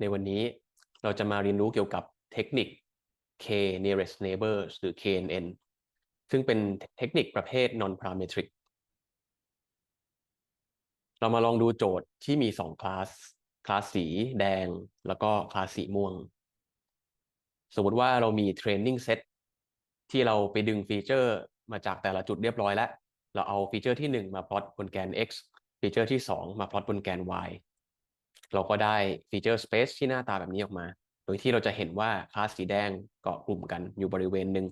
ในวันนี้เราจะมาเรียนรู้เกี่ยวกับเทคนิค k nearest neighbors หรือ KNN ซึ่งเป็นเทคนิคประเภท non parametric เรามาลองดูโจทย์ที่มีสองคลาส คลาสสีแดง แล้วก็คลาสสีม่วง สมมติว่าเรามี training set ที่เราไปดึงฟีเจอร์มาจากแต่ละจุดเรียบร้อยแล้ว เราเอาฟีเจอร์ที่ 1 มาพลอตบนแกน x ฟีเจอร์ที่ 2 มาพลอตบนแกน y เราก็ได้ฟีเจอร์ space ที่หน้าตาแบบนี้ออกมา โดยที่เราจะเห็นว่าคลาสสีแดงเกาะกลุ่มกันอยู่บริเวณหนึ่ง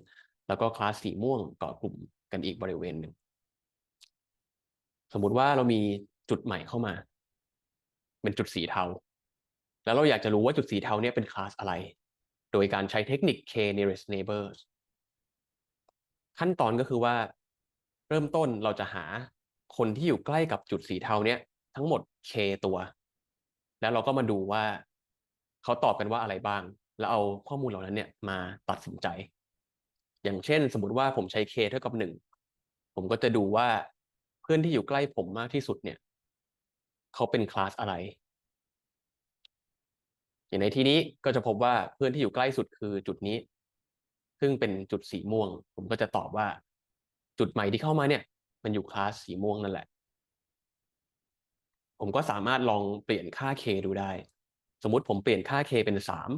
แล้วก็คลาสสีม่วงเกาะกลุ่มกันอีกบริเวณหนึ่ง สมมุติว่าเรามีจุดใหม่เข้ามา เป็นจุดสีเทา แล้วเราอยากจะรู้ว่าจุดสีเทาเนี่ยเป็นคลาสอะไร โดยการใช้เทคนิค k nearest neighbors ขั้นตอนก็คือว่าเริ่มต้นเราจะหาคนที่อยู่ใกล้กับจุดสีเทาเนี่ยทั้งหมด k ตัว แล้วเราก็มาดูว่าเขาตอบกันว่าอะไรบ้าง แล้วเอาข้อมูลเหล่านั้นเนี่ยมาตัดสินใจ อย่างเช่น สมมติว่าผมใช้ k เท่ากับหนึ่งผมก็จะดูว่าเพื่อนที่อยู่ใกล้ผมมากที่สุดเนี่ยเขาเป็นคลาสอะไร อย่างในที่นี้ก็จะพบว่าเพื่อนที่อยู่ใกล้สุดคือจุดนี้ ซึ่งเป็นจุดสีม่วง ผมก็จะตอบว่า จุดใหม่ที่เข้ามาเนี่ย มันอยู่คลาสสีม่วงนั่นแหละ ผมก็สามารถลองเปลี่ยนค่า k ดูได้ สมมติผมเปลี่ยนค่า k เป็นสาม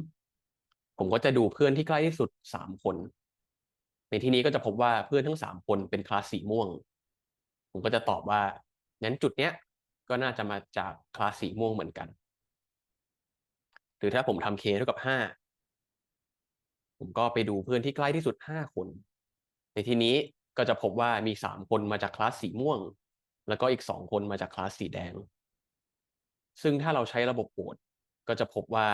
ผมก็จะดูเพื่อนที่ใกล้ที่สุดสามคน ในที่นี้ก็จะพบว่าเพื่อนทั้งสามคนเป็นคลาสสีม่วง ผมก็จะตอบว่างั้นจุดเนี้ยก็น่าจะมาจากคลาสสีม่วงเหมือนกัน หรือถ้าผมทำ k เท่ากับห้าผมก็ไปดูเพื่อนที่ใกล้ที่สุดห้าคน ในที่นี้ก็จะพบว่ามีสามคนมาจากคลาสสีม่วง แล้วก็อีกสองคนมาจากคลาสสีแดง ซึ่งถ้าเราใช้ระบบโหวตก็จะพบว่า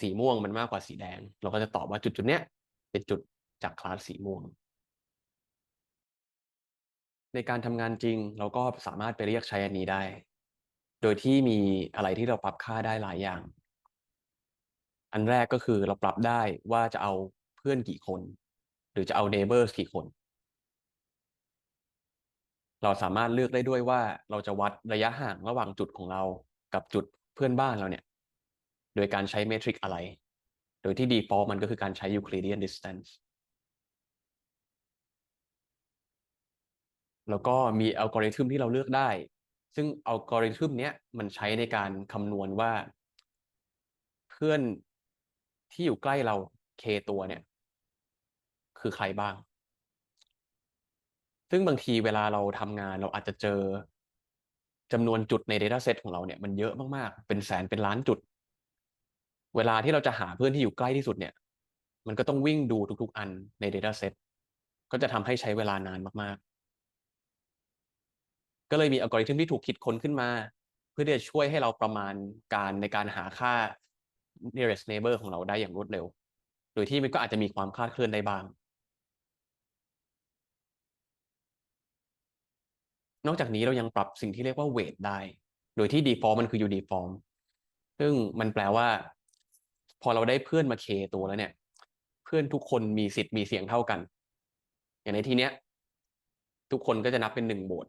สีม่วงมันมากกว่าสีแดง เราก็จะตอบว่าจุดจุดเนี้ยเป็นจุดจากคลาสสีม่วง ในการทำงานจริงเราก็สามารถไปเรียกใช้อันนี้ได้ โดยที่มีอะไรที่เราปรับค่าได้หลายอย่าง อันแรกก็คือเราปรับได้ว่าจะเอาเพื่อนกี่คน หรือจะเอา neighbors กี่คน เราสามารถเลือกได้ด้วยว่าเราจะวัดระยะห่างระหว่างจุดของเรา กับจุดเพื่อนบ้านเราเนี่ย โดยการใช้เมทริกอะไร โดยที่ default มันก็คือการใช้ Euclidean distance แล้วก็มีอัลกอริทึมที่เราเลือกได้ ซึ่งอัลกอริทึมเนี้ยมันใช้ในการคำนวณว่า เพื่อนที่อยู่ใกล้เรา k ตัวเนี่ย คือใครบ้าง ซึ่งบางทีเวลาเราทำงานเราอาจจะเจอ จำนวนจุดใน Dataset ของเราเนี่ยมันเยอะมากๆ เป็นแสนเป็นล้านจุด เวลาที่เราจะหาเพื่อนที่อยู่ใกล้ที่สุดเนี่ย มันก็ต้องวิ่งดูทุกๆ อันใน Dataset ก็จะทำให้ใช้เวลานานมากๆ ก็เลยมีอัลกอริทึมที่ถูกคิดค้นขึ้นมา เพื่อที่จะช่วยให้เราประมาณการในการหาค่า nearest neighbor ของเราได้อย่างรวดเร็ว โดยที่มันก็อาจจะมีความคลาดเคลื่อนได้บ้าง นอกจากนี้เรายังปรับสิ่งที่เรียกว่า weight ได้ โดยที่ default มันคือ uniform ซึ่งมันแปลว่า พอเราได้เพื่อนมา k ตัวแล้วเนี่ย เพื่อนทุกคนมีสิทธิ์มีเสียงเท่ากัน อย่างในที่เนี้ย ทุกคนก็จะนับเป็นหนึ่งโหวต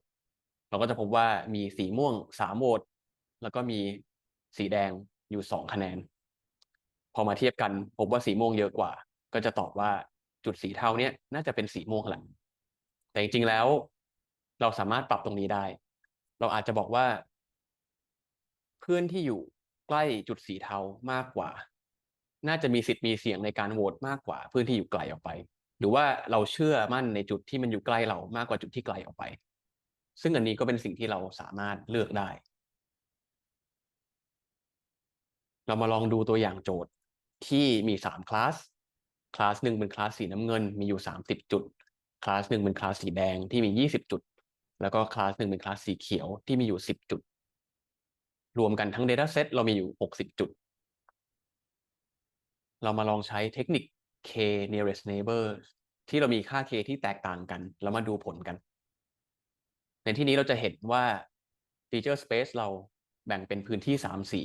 เราก็จะพบว่ามีสีม่วงสามโหวตแล้วก็มีสีแดงอยู่สองคะแนน พอมาเทียบกัน พบว่าสีม่วงเยอะกว่า ก็จะตอบว่าจุดสีเทาเนี้ยน่าจะเป็นสีม่วงแหละแต่จริงๆแล้ว เราสามารถปรับตรงนี้ได้ เราอาจจะบอกว่า เพื่อนที่อยู่ใกล้จุดสีเทามากกว่า น่าจะมีสิทธิ์มีเสียงในการโหวตมากกว่า เพื่อนที่อยู่ไกลออกไป หรือว่าเราเชื่อมั่นในจุดที่มันอยู่ใกล้เรามากกว่าจุดที่ไกลออกไป ซึ่งอันนี้ก็เป็นสิ่งที่เราสามารถเลือกได้ เรามาลองดูตัวอย่างโจทย์ที่มีสามคลาสคลาสหนึ่งเป็นคลาสสีน้ำเงิน มีอยู่สามสิบจุดคลาสหนึ่งเป็นคลาสสีแดงที่มียี่สิบจุด แล้วก็คลาสหนึ่งเป็นคลาสสีเขียวที่มีอยู่สิบจุด รวมกันทั้ง Dataset เรามีอยู่หกสิบจุด เรามาลองใช้เทคนิค k nearest neighbor ที่เรามีค่า k ที่แตกต่างกัน แล้วมาดูผลกัน ในที่นี้เราจะเห็นว่า feature space เราแบ่งเป็นพื้นที่สามสี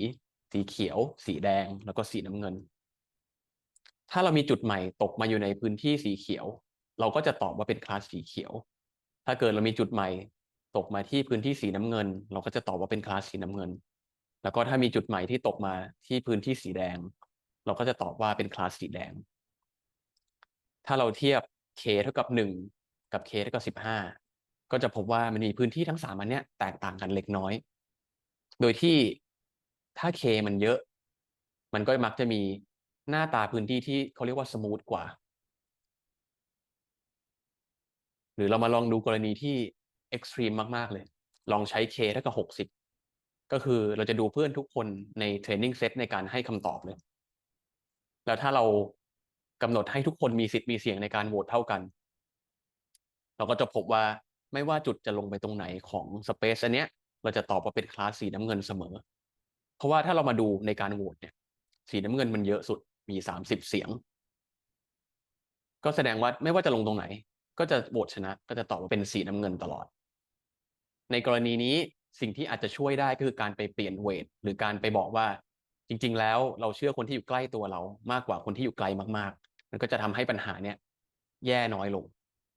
สีเขียว สีแดง แล้วก็สีน้ำเงิน ถ้าเรามีจุดใหม่ตกมาอยู่ในพื้นที่สีเขียว เราก็จะตอบว่าเป็นคลาสสีเขียว ถ้าเกิดเรามีจุดใหม่ ตกมาที่พื้นที่สีน้ำเงิน เราก็จะตอบว่าเป็นคลาสสีน้ำเงิน แล้วก็ถ้ามีจุดใหม่ที่ตกมาที่พื้นที่สีแดง เราก็จะตอบว่าเป็นคลาสสีแดง ถ้าเราเทียบ k เท่ากับหนึ่งกับ k เท่ากับสิบห้าก็จะพบว่ามันมีพื้นที่ทั้งสามอันเนี้ยแตกต่างกันเล็กน้อย โดยที่ถ้า k มันเยอะ มันก็มักจะมีหน้าตาพื้นที่ที่เขาเรียกว่าสมูทกว่า ห รือเรามาลองดูกรณีที่เอ็กซ์ตรีมมาก ๆ เลย ลองใช้ k เท่ากับหกสิบก็คือเราจะดูเพื่อนทุกคนในเทรนนิ่งเซตในการให้คำตอบเลย แล้วถ้าเรากำหนดให้ทุกคนมีสิทธิ์มีเสียงในการโหวตเท่ากัน เราก็จะพบว่าไม่ว่าจุดจะลงไปตรงไหนของสเปซอันเนี้ย เราจะตอบว่าเป็นคลาสสีน้ำเงินเสมอ เพราะว่าถ้าเรามาดูในการโหวตเนี่ย สีน้ำเงินมันเยอะสุดมีสามสิบเสียง ก็แสดงว่าไม่ว่าจะลงตรงไหน ก็จะโหวตชนะ ก็จะตอบว่าเป็นสีน้ำเงินตลอด ในกรณีนี้สิ่งที่อาจจะช่วยได้ก็คือการไปเปลี่ยนเวทหรือการไปบอกว่า จริง ๆ แล้วเราเชื่อคนที่อยู่ใกล้ตัวเรามากกว่าคนที่อยู่ไกลมากๆมันก็จะทำให้ปัญหาเนี้ยแย่น้อยลง